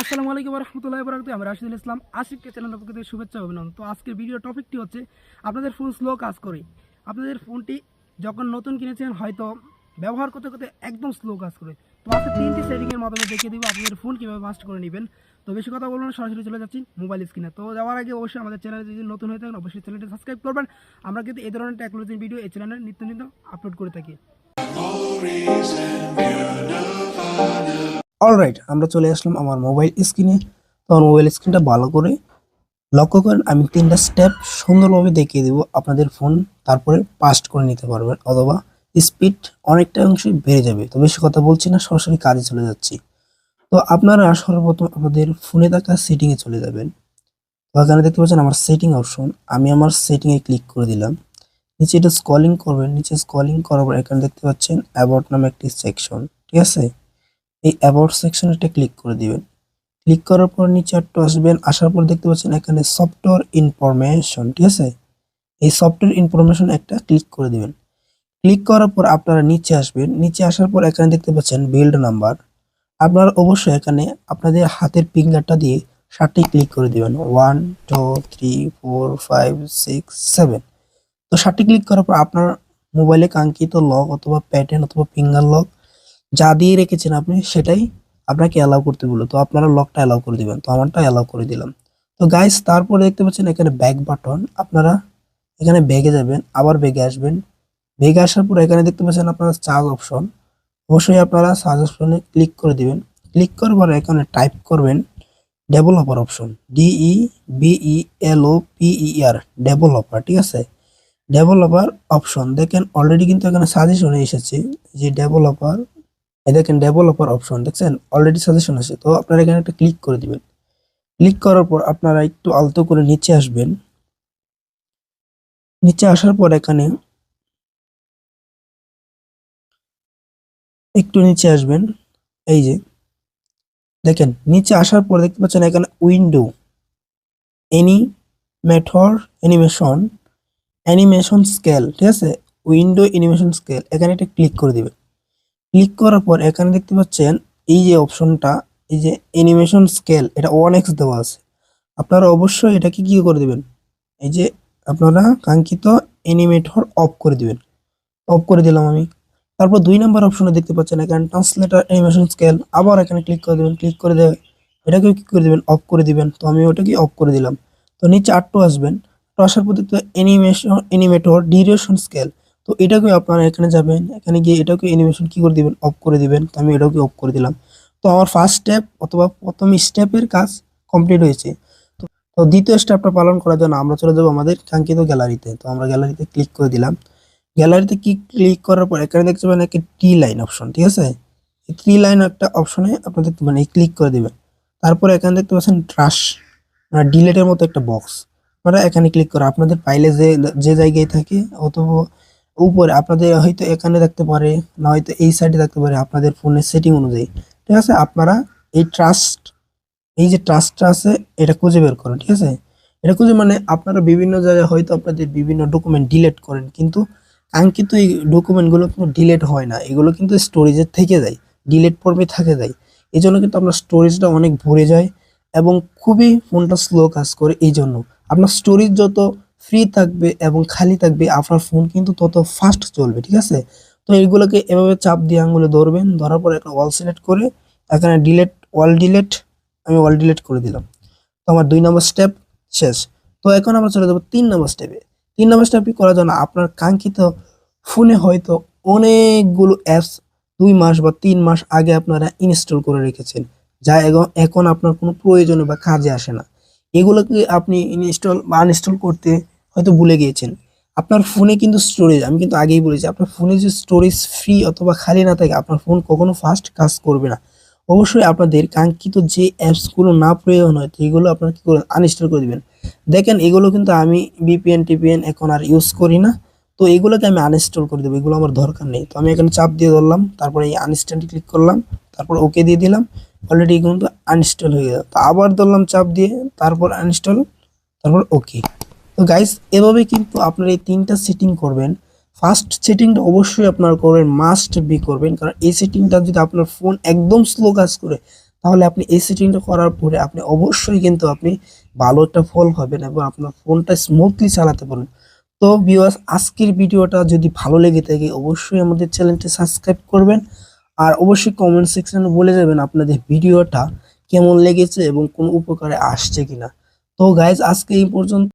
আসসালামু আলাইকুম রহমতুল্লাহ বরাকাত আমি রাশিদুল ইসলাম, আশিককে চ্যানেলের পক্ষ থেকে শুভেচ্ছা অভিনন্দন। তো আজকের ভিডিও টপিকটি হচ্ছে আপনাদের ফোন স্লো কাজ করে। আপনাদের ফোনটি যখন নতুন কিনেছেন, হয়তো ব্যবহার করতে করতে একদম স্লো কাজ করে। তো আজকে তিনটি সেটিংয়ের মাধ্যমে দেখিয়ে দিব আপনাদের ফোন কীভাবে মাস্ট করে নেবেন। তো বেশি কথা বলব না, সরাসরি চলে যাচ্ছি মোবাইল স্ক্রিনে তো যাওয়ার আগে অবশ্যই আমাদের চ্যানেলে যদি নতুন হয়ে থাকেন, অবশ্যই চ্যানেলটি সাবস্ক্রাইব করবেন। আমরা কিন্তু এই ধরনের টেকনোলজি ভিডিও এই চ্যানেলে নিত্য নিত্য আপলোড করে থাকি। অলরাইট আমরা চলে আসলাম আমার মোবাইল স্ক্রিনে তো আমার মোবাইল স্ক্রিনটা ভালো করে লক্ষ্য করেন, আমি তিনটা স্টেপ সুন্দরভাবে দেখিয়ে দেবো। আপনাদের ফোন তারপরে পাস্ট করে নিতে পারবেন, অথবা স্পিড অনেকটা অংশে বেড়ে যাবে। তো বেশি কথা বলছি না, সরাসরি কাজে চলে যাচ্ছি। তো আপনারা সর্বপ্রথম আমাদের ফোনে থাকা সেটিংয়ে চলে যাবেন। তো এখানে দেখতে পাচ্ছেন আমার সেটিং অপশন আমি আমার সেটিংয়ে ক্লিক করে দিলাম। নিচে এটা স্কলিং করবেন, নিচে স্কলিং করার পর এখানে দেখতে পাচ্ছেন অ্যাবাউট নামে একটি সেকশন ঠিক আছে? এই অ্যাবাউট সেকশনটা ক্লিক করে দিবেন। ক্লিক করার পর নিচে একটু আসবেন আসার পর দেখতে পাচ্ছেন এখানে সফটওয়্যার ইনফরমেশন ঠিক আছে? এই সফটওয়্যার ইনফরমেশন একটা ক্লিক করে দিবেন। ক্লিক করার পর আপনারা নিচে আসবেন। নিচে আসার পর এখানে দেখতে পাচ্ছেন বিল্ড নাম্বার আপনারা অবশ্যই এখানে আপনাদের হাতের ফিঙ্গারটা দিয়ে ষাটটি ক্লিক করে দিবেন। One two three four five six seven তো ষাটটি ক্লিক করার পর আপনার মোবাইলে কাঙ্ক্ষিত লক অথবা প্যাটার্ন অথবা ফিঙ্গার লক যা দিয়ে রেখেছেন আপনি, সেটাই আপনাকে অ্যালাউ করতে বলল। তো আপনারা লকটা অ্যালাউ করে দিবেন, তো আমারটা অ্যালাউ করে দিলাম। তো গাইস তারপরে দেখতে পাচ্ছেন এখানে ব্যাক বাটন আপনারা এখানে ব্যাগে যাবেন, আবার ব্যাগে আসবেন। ব্যাগে আসার পর এখানে দেখতে পাচ্ছেন আপনারা চার্জ অপশন অবশ্যই আপনারা চার্জ অপশনে ক্লিক করে দিবেন। ক্লিক করার পর এখানে টাইপ করবেন developer option D E V E L O P E R developer ঠিক আছে? ডেভেলপার অপশন দেখেন অলরেডি কিন্তু এখানে সাজেশনে এসেছে যে ডেভেলপার এই দেখেন ডেভেলপার অপশন দেখছেন? অলরেডি সাজেশন আছে। তো আপনারা এখানে একটা ক্লিক করে দিবেন। ক্লিক করার পর আপনারা একটু আলতো করে নিচে আসবেন। নিচে আসার পর এখানে একটু নিচে আসবেন। এই যে। দেখেন, নিচে আসার পর দেখতে পাচ্ছেন এখানে window any method animation animation scale ঠিক আছে? উইন্ডো অ্যানিমেশন স্কেল এখানে একটা ক্লিক করে দিবেন। ক্লিক করার পর এখানে দেখতে পাচ্ছেন এই যে অপশনটা, এই যে অ্যানিমেশন স্কেল এটা ওয়ান এক্স দেওয়া আছে। আপনারা অবশ্যই এটাকে কি করে দিবেন? এই যে আপনারা কাঙ্ক্ষিত অ্যানিমেটর অফ করে দিবেন। অফ করে দিলাম আমি। তারপর দুই নাম্বার অপশনে দেখতে পাচ্ছেন এখানে ট্রান্সলেটার অ্যানিমেশন স্কেল আবার এখানে ক্লিক করে দেবেন ক্লিক করে দেবে এটাকেও কি করে দিবেন? অফ করে দিবেন। তো আমি ওটাকে অফ করে দিলাম। তো নিচে আটটু আসবেন। তো আসার পর দেখতে অ্যানিমেশন অ্যানিমেটর ডিউরেশন স্কেল তো এটাকে আপনারা এখানে যাবেন, এখানে গিয়ে এটাকে অ্যানিমেশন কি করে দিবেন? অফ করে দিবেন। তো আমি এটাকে অফ করে দিলাম। তো আমার ফার্স্ট স্টেপ অথবা প্রথম স্টেপের কাজ কমপ্লিট হয়েছে। তো দ্বিতীয় স্টেপটা পালন করার জন্য আমরা চলে যাব আমাদের কাঙ্ক্ষিত গ্যালারিতে তো আমরা গ্যালারিতে ক্লিক করে দিলাম। গ্যালারিতে কি ক্লিক করার পর এখানে দেখতে পাবেন একটা টি লাইন অপশন ঠিক আছে? এই লাইন একটা অপশনে আপনারা দেখতে পাবেন ক্লিক করে দিবেন। তারপরে এখানে দেখতে পাচ্ছেন ট্রাশ মানে ডিলেটের মতো একটা বক্স আপনারা এখানে ক্লিক করে। আপনাদের ফাইলে যে যে জায়গায় থাকে অথবা উপরে আপনাদের হয়তো এখানে থাকতে পারে, না হয়তো এই সাইডে থাকতে পারে আপনাদের ফোনের সেটিং অনুযায়ী। ঠিক আছে? আপনারা এই ট্রাস্ট এই যে ট্রাস্টটা আছে, এটা খুঁজে বের করেন, ঠিক আছে? এটা খুঁজে মানে আপনারা বিভিন্ন জায়গায় হয়তো আপনাদের বিভিন্ন ডকুমেন্ট ডিলেট করেন, কিন্তু কাঙ্ক্ষিত এই ডকুমেন্টগুলো কিন্তু ডিলেট হয় না। এগুলো কিন্তু স্টোরেজের থেকে যায় ডিলেট পর্বে থাকে যায়। এই জন্য কিন্তু আপনার স্টোরেজটা অনেক ভরে যায় এবং খুবই ফোনটা স্লো কাজ করে। এই জন্য আপনার স্টোরেজ যত ফ্রি থাকবে এবং খালি থাকবে আপনার ফোন কিন্তু তত ফাস্ট চলবে, ঠিক আছে? তো এইগুলোকে এভাবে চাপ দিয়ে আঙুলে ধরবেন, ধরার পর একটা ওয়াল সিলেক্ট করে এখানে ডিলেট ওয়াল ডিলেট আমি ওয়াল ডিলেট করে দিলাম। তো আমার দুই নম্বর স্টেপ শেষ। তো এখন আমরা চলে যাব তিন নম্বর স্টেপে তিন নম্বর স্টেপটি করার জন্য আপনার কাঙ্ক্ষিত ফোনে হয়তো অনেকগুলো অ্যাপস দুই মাস বা তিন মাস আগে আপনারা ইনস্টল করে রেখেছেন, যা এখন এখন আপনার কোনো প্রয়োজনে বা কাজে আসে না। এগুলোকে আপনি ইনস্টল বা আনইনস্টল করতে হয়তো ভুলে গিয়েছেন। আপনার ফোনে কিন্তু স্টোরেজ আমি কিন্তু আগেই বলেছি, আপনার ফোনে যে স্টোরেজ ফ্রি অথবা খালি না থাকে, আপনার ফোন কখনো ফাস্ট কাজ করবে না। অবশ্যই আপনাদের কাঙ্ক্ষিত যে অ্যাপসগুলো না প্রয়োজন হয়, সেইগুলো আপনারা কী করবেন? আনইনস্টল করে দিবেন। দেখেন, এগুলো কিন্তু আমি বিপিএন টিপিএন এখন আর ইউজ করি না। তো এগুলোকে আমি আনইনস্টল করে দেবো, এগুলো আমার দরকার নেই। তো আমি এখানে চাপ দিয়ে ধরলাম, তারপরে এই আনইনস্টলে ক্লিক করলাম, তারপর ওকে দিয়ে দিলাম অলরেডি কিন্তু আনইনস্টল হয়ে গেল। তো আবার ধরলাম চাপ দিয়ে, তারপর আনইনস্টল তারপর ওকে তো গাইস এভাবে কিন্তু আপনারা এই তিনটা সেটিং করবেন। ফার্স্ট সেটিংটা অবশ্যই আপনার করবেন মাস্ট বি করবেন। কারণ এই সেটিংটা যদি আপনার ফোন একদম স্লো কাজ করে, তাহলে আপনি এই সেটিংটা করার পরে আপনি অবশ্যই কিন্তু আপনি ভালো একটা ফল পাবেন এবং আপনার ফোনটা স্মুথলি চালাতে পারবেন। তো ভিউয়ার্স আজকের ভিডিওটা যদি ভালো লেগে থাকে, অবশ্যই আমাদের চ্যানেলটি সাবস্ক্রাইব করবেন। আর অবশ্যই কমেন্ট সেকশনে বলে যাবেন আপনাদের ভিডিওটা কেমন লেগেছে এবং কোন উপকারে আসছে কিনা। তো গাইজ আজকে এই পর্যন্ত